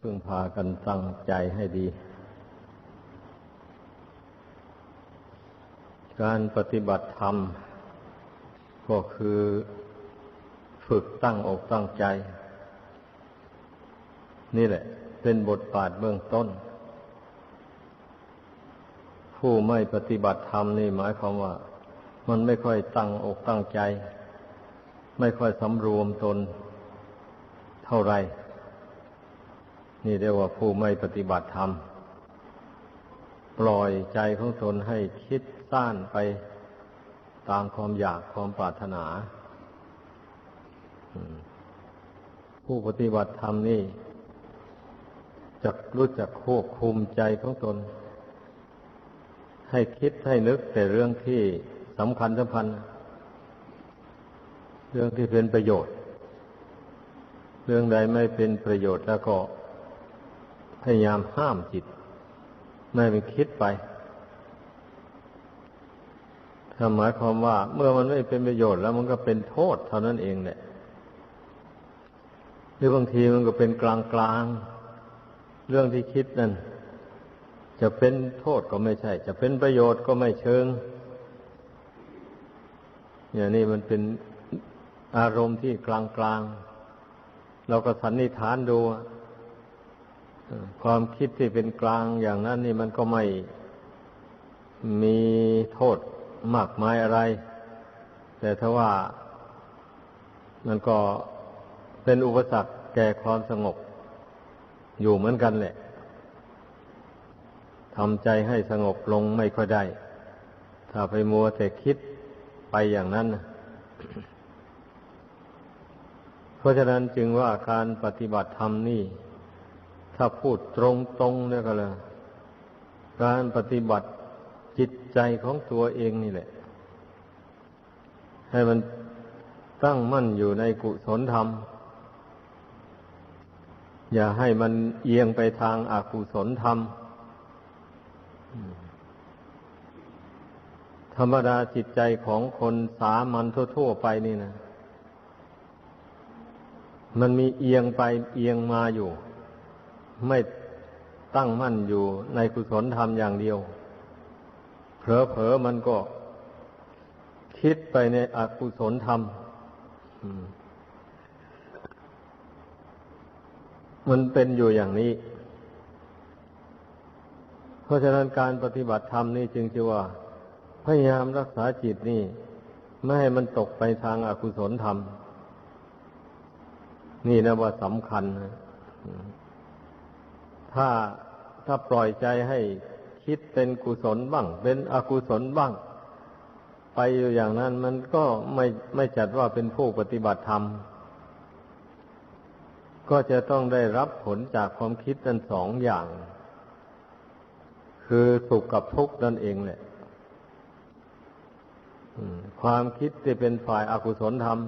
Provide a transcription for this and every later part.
พึ่งพากันตั้งใจให้ดี การปฏิบัติธรรม ก็คือฝึกตั้งอกตั้งใจ นี่แหละ เป็นบทบาทเบื้องต้น ผู้ไม่ปฏิบัติธรรมนี่หมายความว่า มันไม่ค่อยตั้งอกตั้งใจ ไม่ค่อยสำรวมตนเท่าไร นี่เรียกว่าผู้ไม่ปฏิบัติธรรม ปล่อยใจของตนให้คิดส้านไปตามความอยากความปรารถนา ผู้ปฏิบัติธรรมนี่จะรู้จักควบคุมใจของตน ให้คิดให้นึกแต่เรื่องที่สำคัญสำคัญ เรื่องที่เป็นประโยชน์ เรื่องใดไม่เป็นประโยชน์แล้วก็ พยายามห้ามจิต ไม่ไปคิดไป ถ้าหมายความว่า เมื่อมันไม่เป็นประโยชน์แล้วมันก็เป็นโทษเท่านั้นเองแหละหรือบางทีมันก็เป็นกลางกลางเรื่องที่คิดนั่น จะเป็นโทษก็ไม่ใช่ จะเป็นประโยชน์ก็ไม่เชิง อย่างนี้มันเป็นอารมณ์ที่กลางกลางเราก็สันนิษฐานดู ความคิดที่เป็นกลางอย่างนั้นนี่มันก็ไม่มีโทษมากมายอะไร แต่ถ้าว่ามันก็เป็นอุปสรรคแก่ความสงบ อยู่เหมือนกันแหละทำใจให้สงบลงไม่ค่อยได้ ถ้าไปมัวแต่คิดไปอย่างนั้น เพราะฉะนั้นจึงว่าการปฏิบัติธรรมนี่ ถ้าพูดตรงๆเนี่ยก็เลยการปฏิบัติจิตใจของตัวเองนี่แหละ ให้มันตั้งมั่นอยู่ในกุศลธรรม อย่าให้มันเอียงไปทางอากุศลธรรม ธรรมดาจิตใจของคนสามัญทั่วๆไปนี่นะ มันมีเอียงไปเอียงมาอยู่ ไม่ตั้งมั่นอยู่ในกุศลธรรมอย่างเดียว เผลอๆมันก็คิดไปในอกุศลธรรมมันเป็นอยู่อย่างนี้ เพราะฉะนั้นการปฏิบัติธรรมนี่จึงชื่ว่า พยายามรักษาจิตนี่ ไม่ให้มันตกไปทางอากุศลธรรม นี่นะว่าสำคัญนะ ถ้าถ้าปล่อยใจให้คิดเป็นกุศลบ้าง เป็นอกุศลบ้าง ไปอยู่อย่างนั้นมันก็ไม่ไม่จัดว่าเป็นผู้ปฏิบัติธรรม ก็จะต้องได้รับผลจากความคิดนั้นสองอย่าง คือสุขกับทุกข์นั่นเองแหละความคิดที่เป็นฝ่ายอากุศลธรรม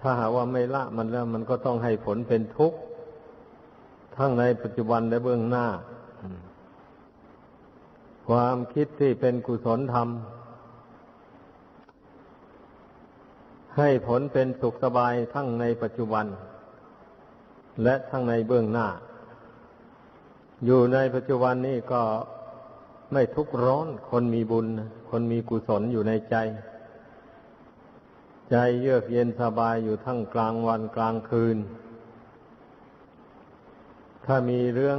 ถ้าหากว่าไม่ละมันแล้ว มันก็ต้องให้ผลเป็นทุกข์ ทั้งในปัจจุบันและเบื้องหน้า ความคิดที่เป็นกุศลธรรม ให้ผลเป็นสุขสบายทั้งในปัจจุบัน และทั้งในเบื้องหน้า อยู่ในปัจจุบันนี้ก็ไม่ทุกข์ร้อน คนมีบุญ คนมีกุศลอยู่ในใจ ใจเยือกเย็นสบายอยู่ทั้งกลางวันกลางคืน ถ้ามีเรื่อง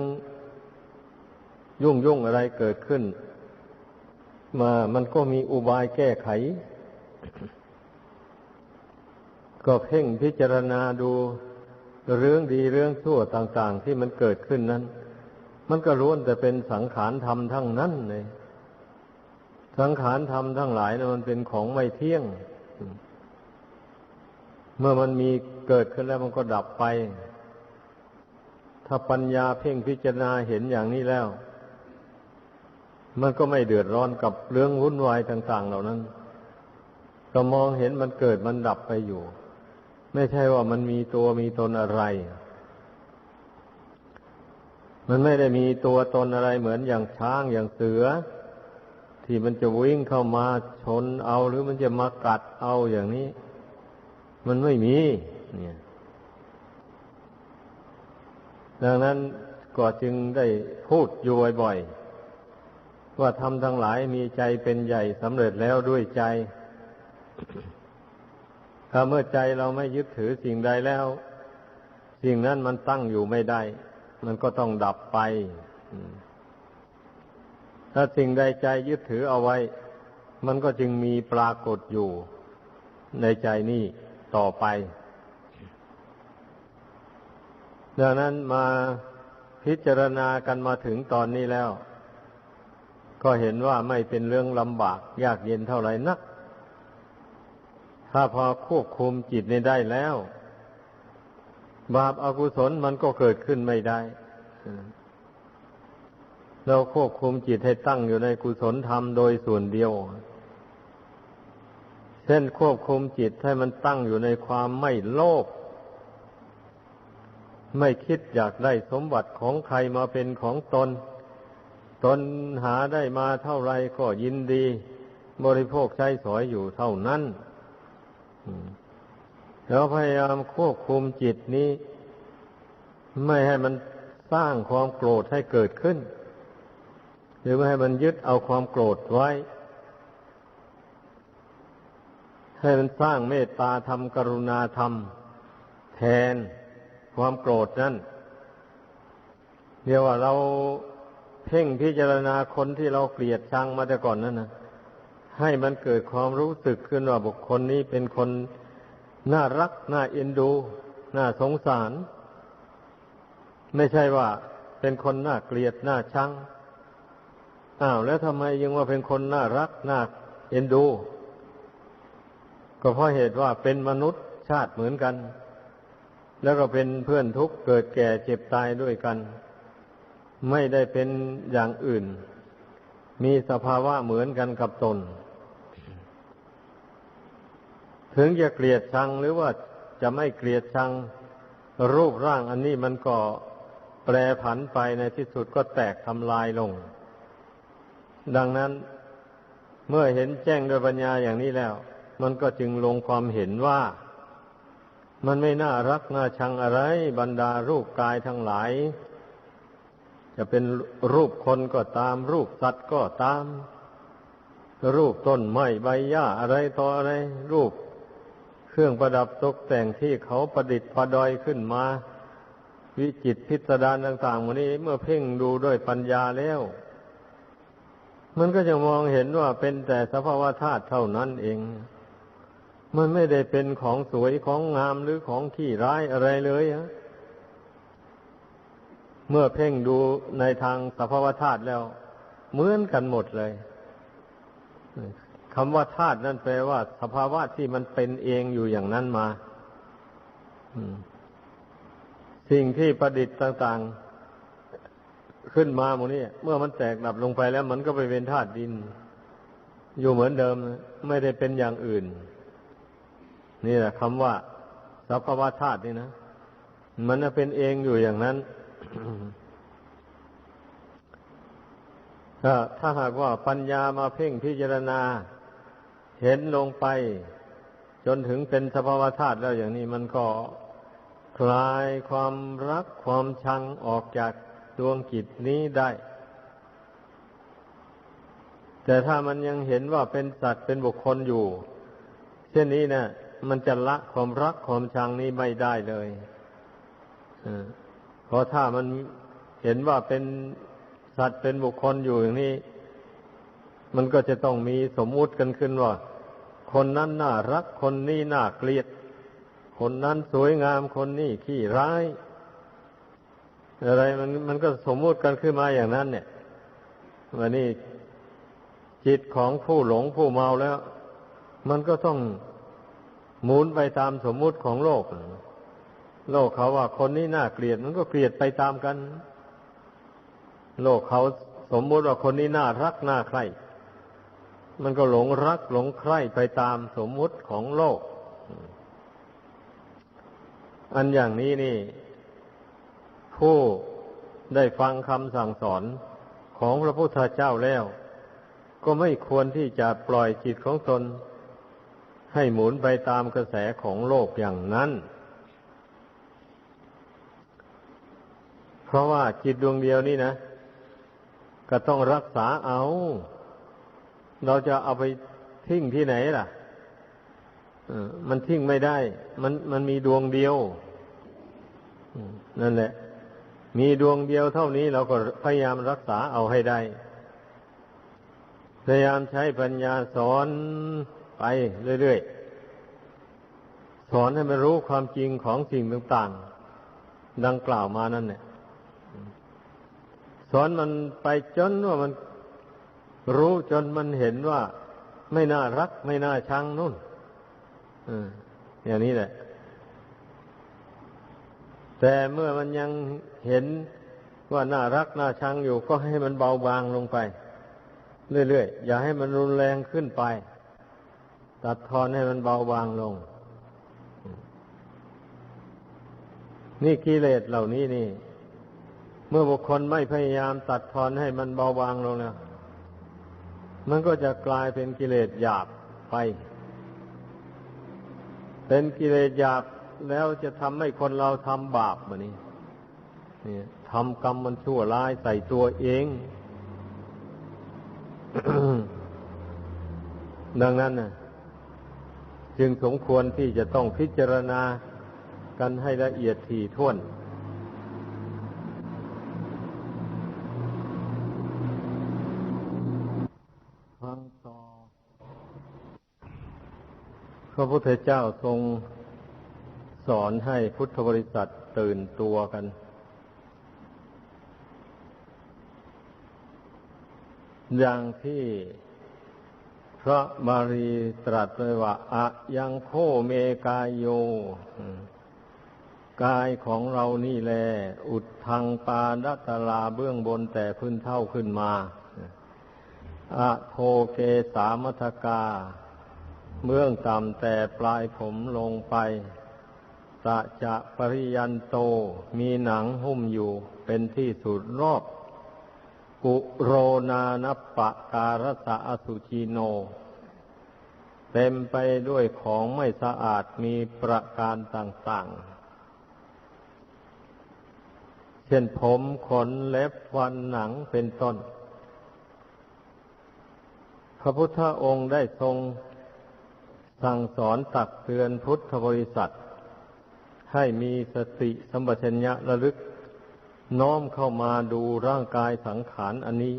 ยุ่งยุ่งอะไรเกิดขึ้น มามันก็มีอุบายแก้ไข ก็เพ่งพิจารณาดูเรื่องดีเรื่องชั่วต่าง ๆ ที่มันเกิดขึ้นนั้น มันก็ล้วนแต่เป็นสังขารธรรมทั้งนั้นเลยสังขารธรรมทั้งหลายนะมันเป็นของไม่เที่ยง เมื่อมันมีเกิดขึ้นแล้วมันก็ดับไป ถ้าปัญญาเพ่งพิจารณาเห็นอย่างนี้แล้ว มันก็ไม่เดือดร้อนกับเรื่องวุ่นวายต่าง ๆ เหล่านั้น ก็มองเห็นมันเกิดมันดับไปอยู่ ไม่ใช่ว่ามันมีตัวมีตนอะไร มันไม่ได้มีตัวตนอะไรเหมือนอย่างช้างอย่างเสือ ที่มันจะวิ่งเข้ามาชนเอาหรือมันจะมากัดเอาอย่างนี้ มันไม่มี เนี่ย ดังนั้นก็จึงได้พูดอยู่บ่อยๆว่าทำทั้งหลายมีใจเป็นใหญ่สำเร็จแล้วด้วยใจ ถ้าเมื่อใจเราไม่ยึดถือสิ่งใดแล้ว สิ่งนั้นมันตั้งอยู่ไม่ได้ มันก็ต้องดับไป ถ้าสิ่งใดใจยึดถือเอาไว้ มันก็จึงมีปรากฏอยู่ในใจนี่ต่อไป ดังนั้นมาพิจารณากันมาถึงตอนนี้แล้ว ก็เห็นว่าไม่เป็นเรื่องลำบาก ยากเย็นเท่าไหร่นัก ถ้าพอควบคุมจิตนี้ได้แล้ว บาปอากุศลมันก็เกิดขึ้นไม่ได้เราควบคุมจิตให้ตั้งอยู่ในกุศลธรรมโดยส่วนเดียว เช่นควบคุมจิตให้มันตั้งอยู่ในความไม่โลภ ไม่คิดอยากได้สมบัติของใครมาเป็นของตน ตนหาได้มาเท่าไรก็ยินดี บริโภคใช้สอยอยู่เท่านั้นแล้วพยายามควบคุมจิตนี้ ไม่ให้มันสร้างความโกรธให้เกิดขึ้น หรือไม่ให้มันยึดเอาความโกรธไว้ ให้มันสร้างเมตตาธรรมกรุณาธรรม แทน ความโกรธนั่นเรียกว่าเราเพ่งพิจารณาคนที่เราเกลียดชังมาแต่ก่อนนั่นนะให้มันเกิดความรู้สึกขึ้นว่าบุคคลนี้เป็นคนน่ารัก น่าเอ็นดู น่าสงสาร ไม่ใช่ว่าเป็นคนน่าเกลียด น่าชังอ้าวแล้วทำไมยังว่าเป็นคนน่ารัก น่าเอ็นดู ก็เพราะเหตุว่าเป็นมนุษย์ชาติเหมือนกัน แล้วก็เป็นเพื่อนทุกข์เกิดแก่เจ็บตายด้วยกัน ไม่ได้เป็นอย่างอื่น มีสภาวะเหมือนกันกับตน ถึงจะเกลียดชังหรือว่าจะไม่เกลียดชังรูปร่างอันนี้มันก็แปรผันไปในที่สุดก็แตกทำลายลง ดังนั้นเมื่อเห็นแจ้งด้วยปัญญาอย่างนี้แล้ว มันก็จึงลงความเห็นว่า มันไม่น่ารักน่าชังอะไร บรรดารูปกายทั้งหลาย จะเป็นรูปคนก็ตาม รูปสัตว์ก็ตาม รูปต้นไม้ใบหญ้าอะไรต่ออะไร รูปเครื่องประดับตกแต่งที่เขาประดิษฐ์ประดอยขึ้นมา วิจิตพิสดารต่างๆวันนี้เมื่อเพ่งดูด้วยปัญญาแล้ว มันก็จะมองเห็นว่าเป็นแต่สภาวะธาตุเท่านั้นเอง มันไม่ได้เป็นของสวยของงามหรือของขี้ร้ายอะไรเลยฮะเมื่อเพ่งดูในทางสภาวธาตุแล้ว เหมือนกันหมดเลยคำว่าธาตุนั่นแปลว่า สภาวะที่มันเป็นเองอยู่อย่างนั้นมาสิ่งที่ประดิษฐ์ต่างๆ ขึ้นมาหมดนี้เมื่อมันแตกดับลงไปแล้ว มันก็ไปเป็นธาตุดิน อยู่เหมือนเดิม ไม่ได้เป็นอย่างอื่น นี่แหละคำว่าสภาวะธาตุนี่นะ มันเป็นเองอยู่อย่างนั้นถ้าหากว่าปัญญามาเพ่งพิจารณา เห็นลงไป จนถึงเป็นสภาวะธาตุแล้วอย่างนี้ มันก็คลายความรักความชังออกจากดวงจิตนี้ได้ แต่ถ้ามันยังเห็นว่าเป็นสัตว์เป็นบุคคลอยู่ เช่นนี้นะ มันจะละความรักความชังนี้ไม่ได้เลยเพราะถ้ามันเห็นว่าเป็นสัตว์เป็นบุคคลอยู่อย่างนี้ มันก็จะต้องมีสมมุติกันขึ้นว่า คนนั้นน่ารักคนนี้น่าเกลียด คนนั้นสวยงามคนนี้ขี้ร้าย อะไรมันมันก็สมมุติกันขึ้นมาอย่างนั้น เนี่ยวันนี้จิตของผู้หลงผู้เมาแล้ว มันก็ต้อง หมุนไปตามสมมุติของโลก โลกเขาว่าคนนี้น่าเกลียดมันก็เกลียดไปตามกัน โลกเขาสมมุติว่าคนนี้น่ารักน่าใคร่มันก็หลงรักหลงใคร่ไปตามสมมุติของโลก อันอย่างนี้นี่ ผู้ได้ฟังคำสั่งสอนของพระพุทธเจ้าแล้ว ก็ไม่ควรที่จะปล่อยจิตของตน ให้หมุนไปตามกระแสของโลกอย่างนั้น เพราะว่าจิตดวงเดียวนี่นะ ก็ต้องรักษาเอา เราจะเอาไปทิ้งที่ไหนล่ะมันทิ้งไม่ได้ มันมันมีดวงเดียวนั่นแหละ มีดวงเดียวเท่านี้เราก็พยายามรักษาเอาให้ได้ พยายามใช้ปัญญาสอน ไปเรื่อยๆ สอนให้มันรู้ความจริงของสิ่งต่างๆ ดังกล่าวมานั่นเนี่ย สอนมันไปจนว่ามันรู้จนมันเห็นว่าไม่น่ารัก ไม่น่าชังนู่นอย่างนี้แหละ แต่เมื่อมันยังเห็นว่าน่ารักน่าชังอยู่ก็ให้มันเบาบางลงไป เรื่อยๆ อย่าให้มันรุนแรงขึ้นไป ตัดทอนให้มันเบาบางลง นี่กิเลสเหล่านี้นี่ เมื่อบุคคลไม่พยายามตัดทอนให้มันเบาบางลงแล้วมันก็จะกลายเป็นกิเลสหยาบไป เป็นกิเลสหยาบแล้วจะทำให้คนเราทำบาปมานี่นี่ทำกรรมมันชั่วร้ายใส่ตัวเอง ดังนั้นนะ จึงสมควรที่จะต้องพิจารณากันให้ละเอียดถี่ถ้วนพระพุทธเจ้าทรงสอนให้พุทธบริษัทตื่นตัวกัน อย่างที่ พระบาลีตรัสไว้ว่าอะยังโคเมกายโย กายของเรานี่แล อุดทางปาดัตลาเบื้องบนแต่พื้นเท่าขึ้นมาอะโทเกสามัทกา เบื้องต่ำแต่ปลายผมลงไปตะจะปริยันโตมีหนังหุ้มอยู่เป็นที่สุดรอบ กุโรนานปะการสะอสุจิโน เต็มไปด้วยของไม่สะอาดมีประการต่างๆ เช่นผมขนเล็บฟันหนังเป็นต้น พระพุทธองค์ได้ทรงสั่งสอนตักเตือนพุทธบริษัท ให้มีสติสัมปชัญญะระลึก น้อมเข้ามาดูร่างกายสังขารอันนี้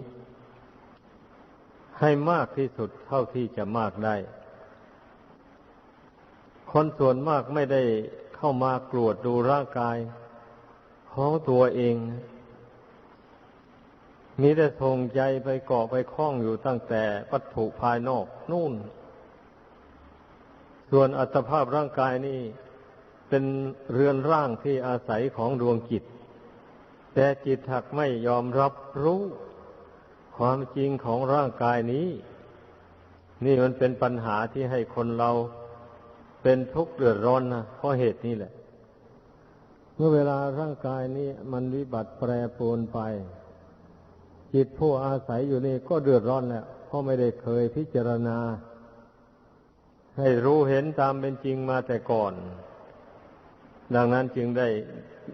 ให้มากที่สุดเท่าที่จะมากได้ คนส่วนมากไม่ได้เข้ามากรวดดูร่างกายของตัวเองมีแต่ทงใจไปเกาะไปคล้องอยู่ตั้งแต่วัตถุภายนอกนู่น ส่วนอัตภาพร่างกายนี่เป็นเรือนร่างที่อาศัยของดวงจิต แต่จิตหักไม่ยอมรับรู้ความจริงของร่างกายนี้ นี่มันเป็นปัญหาที่ให้คนเราเป็นทุกข์เดือดร้อนนะเพราะเหตุนี้แหละ เมื่อเวลาร่างกายนี้มันวิบัติแปรปรวนไป จิตผู้อาศัยอยู่นี่ก็เดือดร้อนแล้วเพราะไม่ได้เคยพิจารณา ให้รู้เห็นตามเป็นจริงมาแต่ก่อน ดังนั้นจึงได้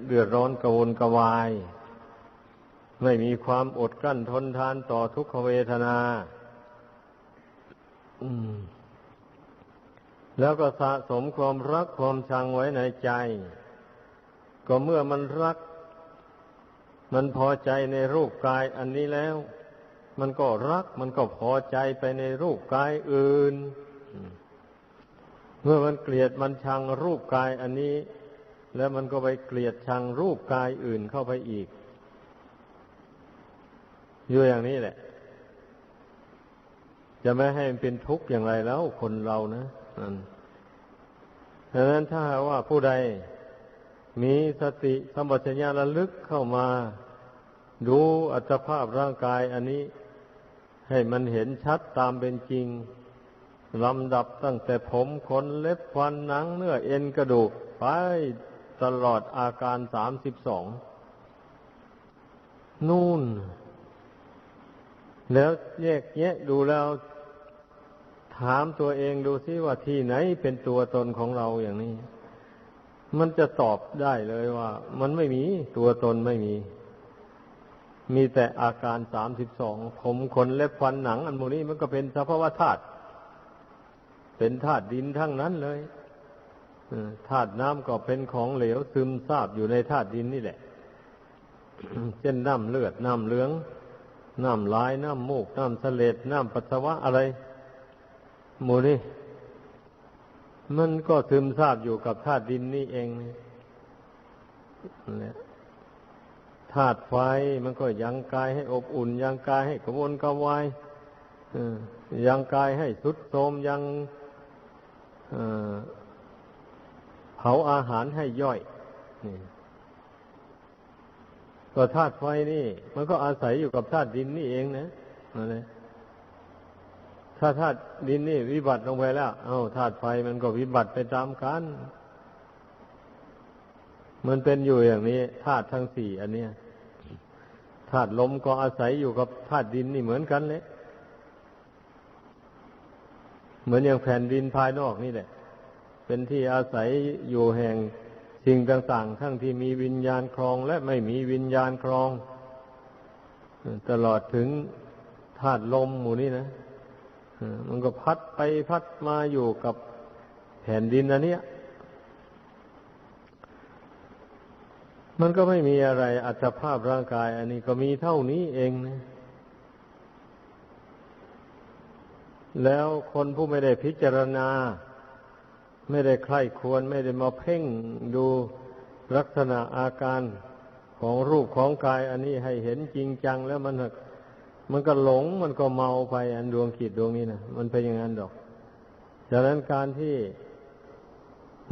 เดือดร้อนกระวนกระวาย ไม่มีความอดกลั้นทนทานต่อทุกขเวทนาแล้วก็สะสมความรักความชังไว้ในใจ ก็เมื่อมันรัก มันพอใจในรูปกายอันนี้แล้ว มันก็รัก มันก็พอใจไปในรูปกายอื่น เมื่อมันเกลียดมันชังรูปกายอันนี้ แล้วมันก็ไปเกลียดชังรูปกายอื่นเข้าไปอีก อยู่อย่างนี้แหละ จะไม่ให้มันเป็นทุกข์อย่างไรแล้วคนเรานะนั่นดังนั้นถ้าว่าผู้ใดมีสติสัมปชัญญะระลึกเข้ามา ดูอัตภาพร่างกายอันนี้ ให้มันเห็นชัดตามเป็นจริงลำดับตั้งแต่ผมขนเล็บฟันหนังเนื้อเอ็นกระดูกไป ตลอดอาการสามสิบสองนู่น แล้วแยกแยะดูแล้ว ถามตัวเองดูซิว่าที่ไหนเป็นตัวตนของเราอย่างนี้ มันจะตอบได้เลยว่า มันไม่มีตัวตนไม่มี มีแต่อาการสามสิบสองผมขนเล็บฟันหนัง อันโมนี้มันก็เป็นสภาวะธาตุเป็นธาตุดินทั้งนั้นเลย ธาตุน้ำก็เป็นของเหลวซึมซาบอยู่ในธาตุดินนี่แหละ เช่นน้ำเลือดน้ำเหลือง น้ำลายน้ำมูกน้ำเสลดน้ำปัสสาวะอะไรหมูนี่มันก็ซึมซาบอยู่กับธาตุดินนี่เองนี่ธาตุไฟมันก็ยังกายให้อบอุ่น ยังกายให้กระวนกระวายยังกายให้สุดโทมยัง เผาอาหารให้ย่อยนี่ก็ธาตุไฟนี่ มันก็อาศัยอยู่กับธาตุดินนี่เองนะอะไรถ้าธาตุดินนี่วิบัติลงไปแล้ว เอา้าธาตุไฟมันก็วิบัติไปตามกันมันเป็นอยู่อย่างนี้ธาตุทั้งสี่อันเนี้ยธาตุลมก็อาศัยอยู่กับธาตุดินนี่เหมือนกันเลย เหมือนอย่างแผ่นดินภายนอกนี่แหละ เป็นที่อาศัยอยู่แห่งสิ่งต่างๆ ทั้งที่มีวิญญาณครองและไม่มีวิญญาณครอง ตลอดถึงธาตุลมหมู่นี้นะมันก็พัดไปพัดมาอยู่กับแผ่นดินอันเนี้ยมันก็ไม่มีอะไรอัตภาพร่างกาย อันนี้ก็มีเท่านี้เองนะแล้วคนผู้ไม่ได้พิจารณา ไม่ได้ใคร่ควรไม่ได้มาเพ่งดูลักษณะอาการของรูปของกาย อันนี้ให้เห็นจริงจังแล้วมันมันก็หลงมันก็เมาไปอันดวงขีดดวงนี้นะมันเป็นอย่างนั้นดอกดังนั้นการที่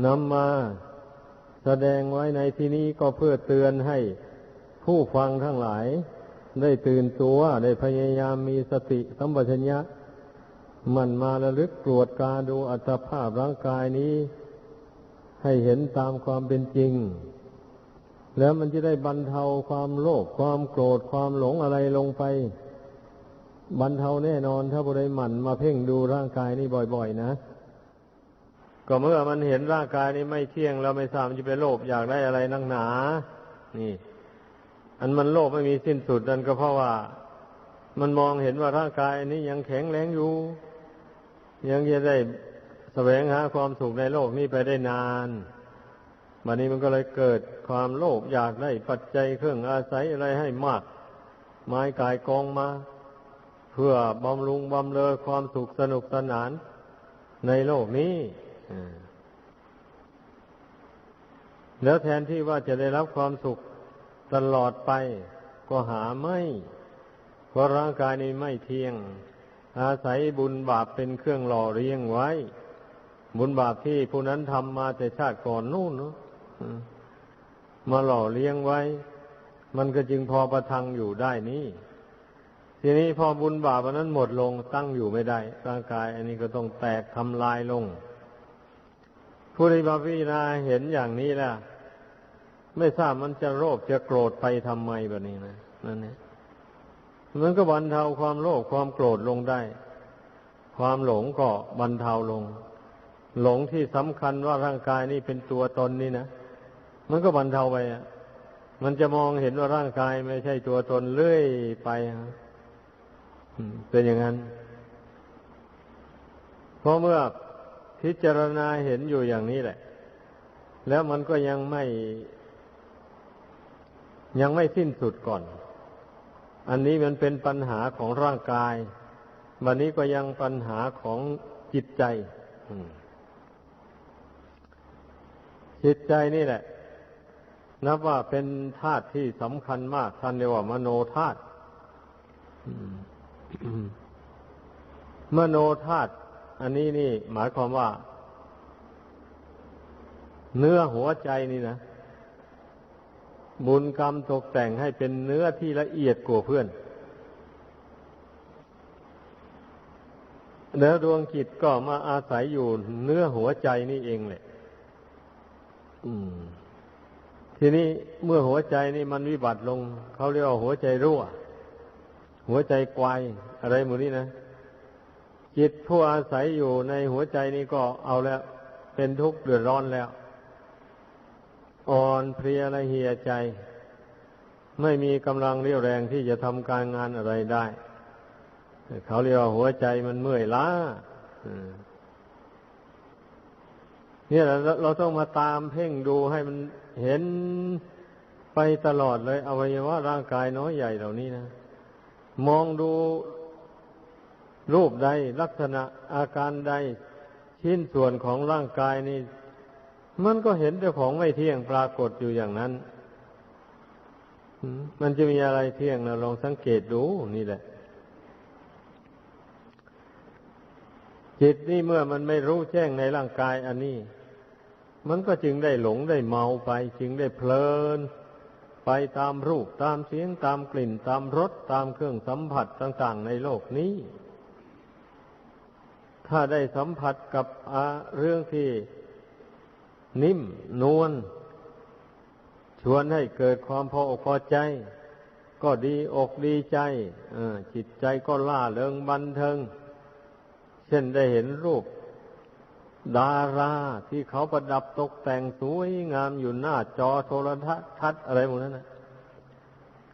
นำมาแสดงไว้ในที่นี้ก็เพื่อเตือนให้ผู้ฟังทั้งหลาย ได้ตื่นตัวได้พยายามมีสติสัมปชัญญะ มันมาระลึกตรวจการดูอัตภาพร่างกายนี้ ให้เห็นตามความเป็นจริง แล้วมันจะได้บรรเทาความโลภความโกรธความหลงอะไรลงไป บรรเทาแน่นอนถ้าบุได้หมั่นมาเพ่งดูร่างกายนี้บ่อย ๆ นะ ก็เมื่อมันเห็นร่างกายนี้ไม่เที่ยงเราไม่ทราบมันจะไปโลภอยากได้อะไรนักหนา นี่ อันมันโลภไม่มีสิ้นสุดนั่นก็เพราะว่ามันมองเห็นว่าร่างกายนี้ยังแข็งแรงอยู่ ยังจะได้แสวงหาความสุขในโลกนี้ไปได้นานบัดนี้มันก็เลยเกิดความโลภอยากได้ปัจจัยเครื่องอาศัยอะไรให้มาก ไม้กายกองมา เพื่อบำรุงบำเรอความสุขสนุกสนานในโลกนี้แล้วแทนที่ว่าจะได้รับความสุขตลอดไป ก็หาไม่ เพราะร่างกายนี้ไม่เที่ยง อาศัยบุญบาปเป็นเครื่องหล่อเลี้ยงไว้ บุญบาปที่ผู้นั้นทำมาแต่ชาติก่อนนู่นเนาะมาหล่อเลี้ยงไว้ มันก็จึงพอประทังอยู่ได้นี้ทีนี้พอบุญบาปนั้นหมดลงตั้งอยู่ไม่ได้ ร่างกาย อันนี้ก็ต้องแตกทำลายลง ผู้ใดมาพิจารณาเห็นอย่างนี้แล้วไม่ทราบมันจะโลภจะโกรธไปทำไมแบบนี้นะนั่นเนี่ย มันก็บรรเทาความโลภความโกรธลงได้ ความหลงก็บรรเทาลง หลงที่สำคัญว่าร่างกายนี้เป็นตัวตนนี่นะมันก็บรรเทาไปอะมันจะมองเห็นว่าร่างกายไม่ใช่ตัวตนเลื่อยไปเป็นอย่างนั้นเพราะเมื่อพิจารณาเห็นอยู่อย่างนี้แหละ แล้วมันก็ยังไม่ ยังไม่สิ้นสุดก่อน อันนี้มันเป็นปัญหาของร่างกาย วันนี้ก็ยังปัญหาของจิตใจจิตใจนี่แหละ นับว่าเป็นธาตุที่สำคัญมากท่านเรียกว่ามโนธาตุมโนธาตุอันนี้นี่ หมายความว่า เนื้อหัวใจนี่นะ บุญกรรมตกแต่งให้เป็นเนื้อที่ละเอียดกว่าเพื่อนแล้วดวงจิตก็มาอาศัยอยู่เนื้อหัวใจนี่เองแหละทีนี้เมื่อหัวใจนี่มันวิบัติลง เขาเรียกว่าหัวใจรั่ว หัวใจควายอะไรหมดนี้นะ จิตผู้อาศัยอยู่ในหัวใจนี้ก็เอาแล้ว เป็นทุกข์เดือดร้อนแล้ว อนเพลียละเหียใจ ไม่มีกำลังเรี่ยวแรงที่จะทำการงานอะไรได้ เขาเรียกว่าหัวใจมันเมื่อยล้าเนี่ยเราเราต้องมาตามเพ่งดูให้มันเห็นไปตลอดเลยอวัยวะร่างกายน้อยใหญ่เหล่านี้นะ มองดูรูปใดลักษณะอาการใดชิ้นส่วนของร่างกายนี่ มันก็เห็นแต่ของไม่เที่ยงปรากฏอยู่อย่างนั้น มันจะมีอะไรเที่ยงนะลองสังเกตดูนี่แหละ จิตนี่เมื่อมันไม่รู้แจ้งในร่างกายอันนี้ มันก็จึงได้หลงได้เมาไป จึงได้เพลิน ไปตามรูปตามเสียงตามกลิ่น ตามรสตามเครื่องสัมผัสต่างๆในโลกนี้ ถ้าได้สัมผัสกับเรื่องที่ นิ่มนวลชวนให้เกิดความพออกพอใจ ก็ดีอกดีใจจิตใจก็ล่าเริงบันเทิง เช่นได้เห็นรูป ดาราที่เขาประดับตกแต่งสวยงามอยู่หน้าจอโทรทัศน์อะไรหมดนั้นนะ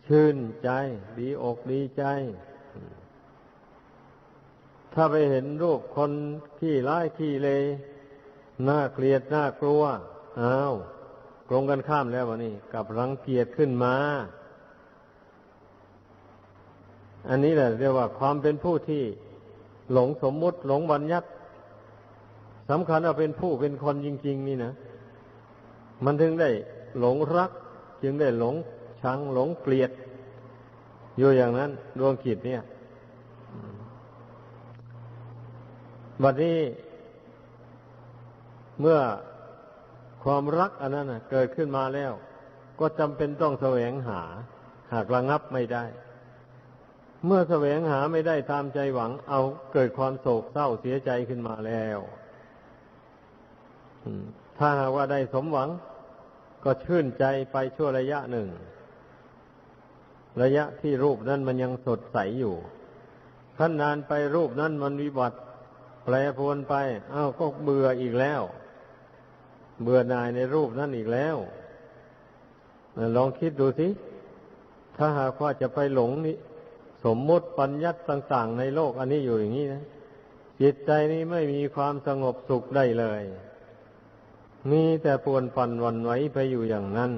ชื่นใจ ดีอกดีใจ ถ้าไปเห็นรูปคนขี้ร้ายขี้เล น่าเกลียดน่ากลัวอ้าวตรงกันข้ามแล้ววะนี่กับรังเกียจขึ้นมา อันนี้แหละเรียกว่าความเป็นผู้ที่หลงสมมุติหลงบัญญัติสำคัญว่าเป็นผู้เป็นคนจริง ๆ นี่นะ มันถึงได้หลงรัก จึงได้หลงชังหลงเกลียด อยู่อย่างนั้น ดวงขิดเนี่ยบัดนี้ เมื่อความรักอันนั้นเกิดขึ้นมาแล้ว ก็จำเป็นต้องแสวงหา หากระงับไม่ได้ เมื่อแสวงหาไม่ได้ตามใจหวัง เอาเกิดความโศกเศร้าเสียใจขึ้นมาแล้วถ้าหากว่าได้สมหวัง ก็ชื่นใจไปชั่วระยะหนึ่ง ระยะที่รูปนั้นมันยังสดใสอยู่ขั้นนานไปรูปนั้นมันวิบัติ แปรปรวนไป อ้าวก็เบื่ออีกแล้ว เบื่อหน่ายในรูปนั่นอีกแล้วลองคิดดูสิ ถ้าหากว่าจะไปหลงนี่สมมติปัญญัติต่าง ๆ ในโลกอันนี้อยู่อย่างนี้นะจิตใจนี้ไม่มีความสงบสุขได้เลย มีแต่ปวนปั่นวันไหวไปอยู่อย่างนั้น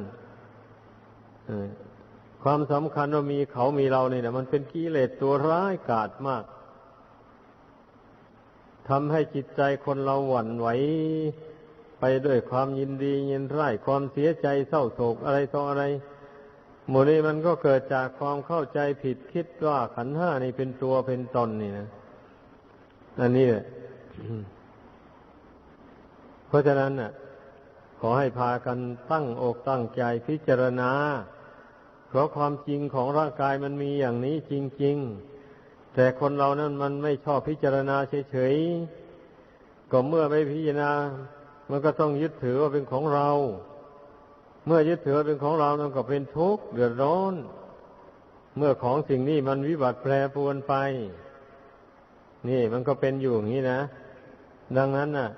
ความสำคัญว่ามีเขามีเราเนี่ยมันเป็นกิเลสตัวร้ายกาจมากทำให้จิตใจคนเราหวั่นไหว ไปด้วยความยินดียินร้ายความเสียใจเศร้าโศกอะไรต่ออะไรหมดนี้มันก็เกิดจากความเข้าใจผิดคิดว่าขันห้านี่เป็นตัวเป็นตนนี่นะอันนี้แหละเพราะฉะนั้นน่ะ ขอให้พากันตั้งอกตั้งใจพิจารณา เพราะความจริงของร่างกายมันมีอย่างนี้จริง ๆ แต่คนเรานั้นมันไม่ชอบพิจารณาเฉยๆก็เมื่อไม่พิจารณา มันก็ต้องยึดถือว่าเป็นของเรา เมื่อยึดถือว่าเป็นของเรามันก็เป็นทุกข์เดือดร้อน เมื่อของสิ่งนี้มันวิบัติแปรปรวนไป นี่มันก็เป็นอยู่อย่างนี้นะ ดังนั้นน่ะ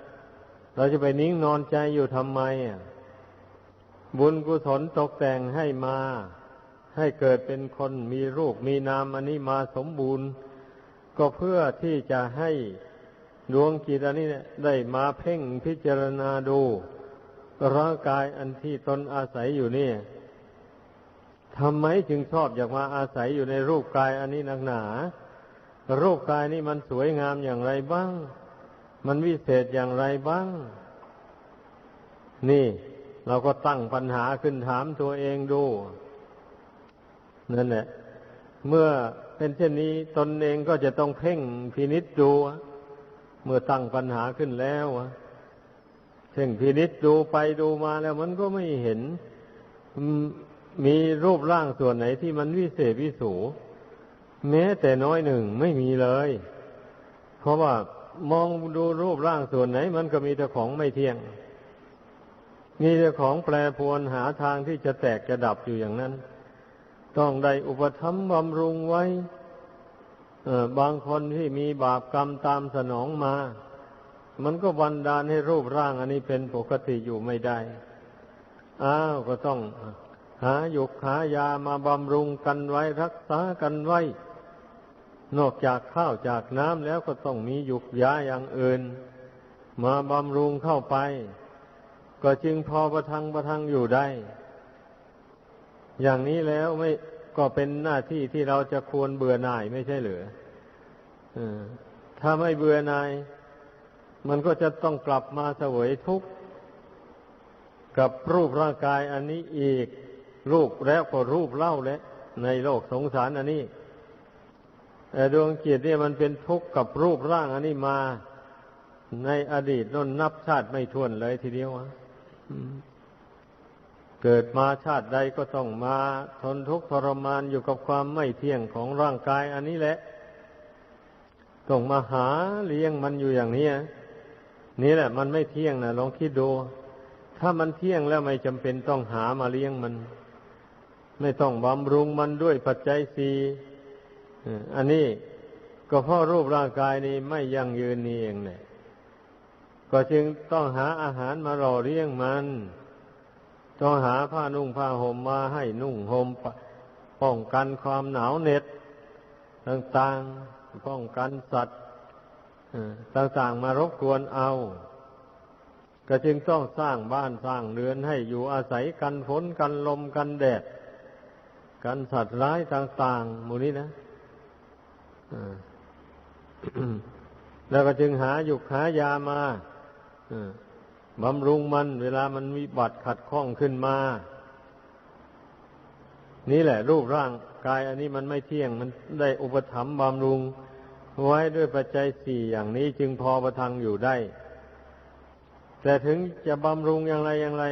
เราจะไปนิ่งนอนใจอยู่ทำไมอะบุญกุศลตกแต่งให้มา ให้เกิดเป็นคนมีรูปมีนามอันนี้มาสมบูรณ์ ก็เพื่อที่จะให้ ดวงจิตอันนี้เนี่ยได้มาเพ่งพิจารณาดู ร่างกายอันที่ตนอาศัยอยู่นี่ทำไมจึงชอบอยากมาอาศัยอยู่ในรูปกายอันนี้นักหนา รูปกายนี้มันสวยงามอย่างไรบ้าง มันวิเศษอย่างไรบ้าง นี่เราก็ตั้งปัญหาขึ้นถามตัวเองดู นั่นแหละ เมื่อเป็นเช่นนี้ตนเองก็จะต้องเพ่งพินิษดู เมื่อตั้งปัญหาขึ้นแล้วเพ่งพินิษดูไปดูมาแล้วมันก็ไม่เห็น มีรูปร่างส่วนไหนที่มันวิเศษวิสูแม้แต่น้อยหนึ่งไม่มีเลย เพราะว่ามองดูรูปร่างส่วนไหน มันก็มีแต่ของไม่เที่ยง มีแต่ของแปรปรวนหาทางที่จะแตกจะดับอยู่อย่างนั้น ต้องได้อุปธรรมบำรุงไว้ บางคนที่มีบาปกรรมตามสนองมา มันก็บันดาลให้รูปร่างอันนี้เป็นปกติอยู่ไม่ได้ อ้าวก็ต้องหาหยุกหายามาบำรุงกันไว้รักษากันไว้ นอกจากข้าวจากน้ำแล้วก็ต้องมีหยุกยาอย่างอื่น มาบำรุงเข้าไป ก็จึงพอประทังประทังอยู่ได้ อย่างนี้แล้วไม่ ก็เป็นหน้าที่ที่เราจะควรเบื่อหน่ายไม่ใช่หรืออถ้าไม่เบื่อหน่าย มันก็จะต้องกลับมาเสวยทุกข์กับรูปร่างกายอันนี้อีก รูปแล้วก็รูปเล่าและในโลกสงสารอันนี้แต่ดวงจิตเนี่ยมันเป็นทุกข์กับรูปร่างอันนี้มาในอดีตน้นนับชาติไม่ถ้วนเลยทีเดียวอะ เกิดมาชาติใดก็ต้องมาทนทุกข์ทรมานอยู่กับความไม่เที่ยงของร่างกาย อันนี้แหละ ต้องมาหาเลี้ยงมันอยู่อย่างนี้นี่แหละ มันไม่เที่ยงนะลองคิดดู ถ้ามันเที่ยงแล้วไม่จำเป็นต้องหามาเลี้ยงมัน ไม่ต้องบำรุงมันด้วยปัจจัยสี่อันนี้ก็เพราะรูปร่างกายนี้ไม่ยั่งยืนนี่เองเนี่ยก็จึงต้องหาอาหารมาหล่อเลี้ยงมัน ต้องหาผ้านุ่งผ้าห่มมาให้นุ่งห่มป้องกันความหนาวเหน็ดต่างๆป้องกันสัตว์ต่างๆมารบกวนเอา ก็จึงต้องสร้างบ้านสร้างเรือนให้อยู่อาศัยกันฝนกันลมกันแดด กันสัตว์ร้ายต่างๆหมู่นี้นะแล้วก็จึงหาหยุกหายามา บำรุงมันเวลามันมีบัตรขัดข้องขึ้นมา นี่แหละ รูปร่างกายอันนี้มันไม่เที่ยง มันได้อุปถัมภ์บำรุง ไว้ด้วยปัจจัยสี่อย่างนี้จึงพอประทังอยู่ได้ แต่ถึงจะบำรุงอย่างไรอย่างไร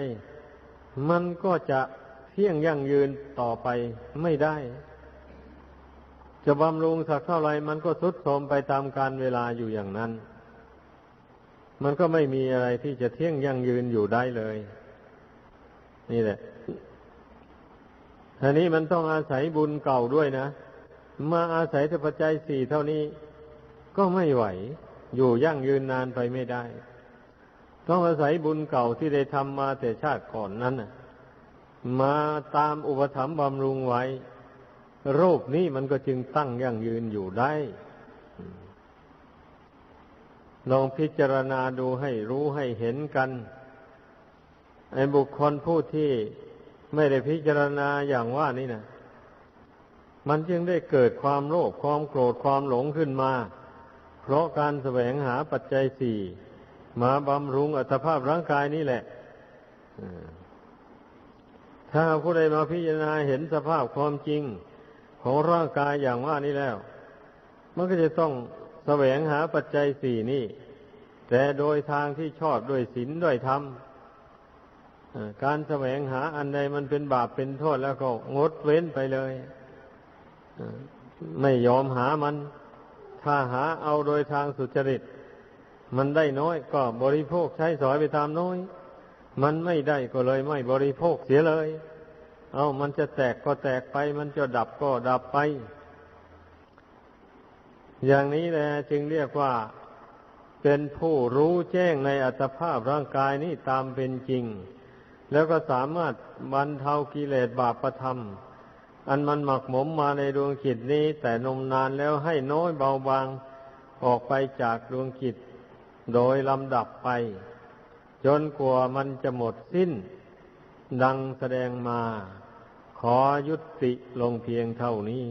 มันก็จะเที่ยงยั่งยืนต่อไปไม่ได้ จะบำรุงสักเท่าไรมันก็ทรุดโทรมไปตามการเวลาอยู่อย่างนั้น มันก็ไม่มีอะไรที่จะเที่ยงยั่งยืนอยู่ได้เลย นี่แหละทีนี้มันต้องอาศัยบุญเก่าด้วยนะ มาอาศัยแต่ปัจจัยสี่เท่านี้ ก็ไม่ไหว อยู่ยั่งยืนนานไปไม่ได้ ต้องอาศัยบุญเก่าที่ได้ทำมาแต่ชาติก่อนนั้นมาตามอุปถัมภ์บำรุงไว้โรคนี้มันก็จึงตั้งยั่งยืนอยู่ได้ ลองพิจารณาดูให้รู้ให้เห็นกันไอ้บุคคลผู้ที่ไม่ได้พิจารณาอย่างว่านี่นะมันจึงได้เกิดความโลภความโกรธความหลงขึ้นมา เพราะการแสวงหาปัจจัยสี่มาบำรุงอัตภาพร่างกายนี่แหละถ้าผู้ใดมาพิจารณาเห็นสภาพความจริงของร่างกายอย่างว่านี้แล้ว มันก็จะต้อง แสวงหาปัจจัยสี่นี่ แต่โดยทางที่ชอบด้วยศีลด้วยธรรมการแสวงหาอันใดมันเป็นบาปเป็นโทษแล้วก็งดเว้นไปเลยไม่ยอมหามัน ถ้าหาเอาโดยทางสุจริต มันได้น้อยก็บริโภคใช้สอยไปตามน้อย มันไม่ได้ก็เลยไม่บริโภคเสียเลย เอามันจะแตกก็แตกไป มันจะดับก็ดับไป อย่างนี้แหละจึงเรียกว่าเป็นผู้รู้แจ้งในอัตภาพร่างกายนี้ตามเป็นจริง แล้วก็สามารถบรรเทากิเลสบาปประธรรม อันมันหมักหมมมาในดวงจิตนี้ แต่นมนานแล้วให้น้อยเบาบางออกไปจากดวงจิต โดยลำดับไป จนกว่ามันจะหมดสิ้น ดังแสดงมา ขอยุติลงเพียงเท่านี้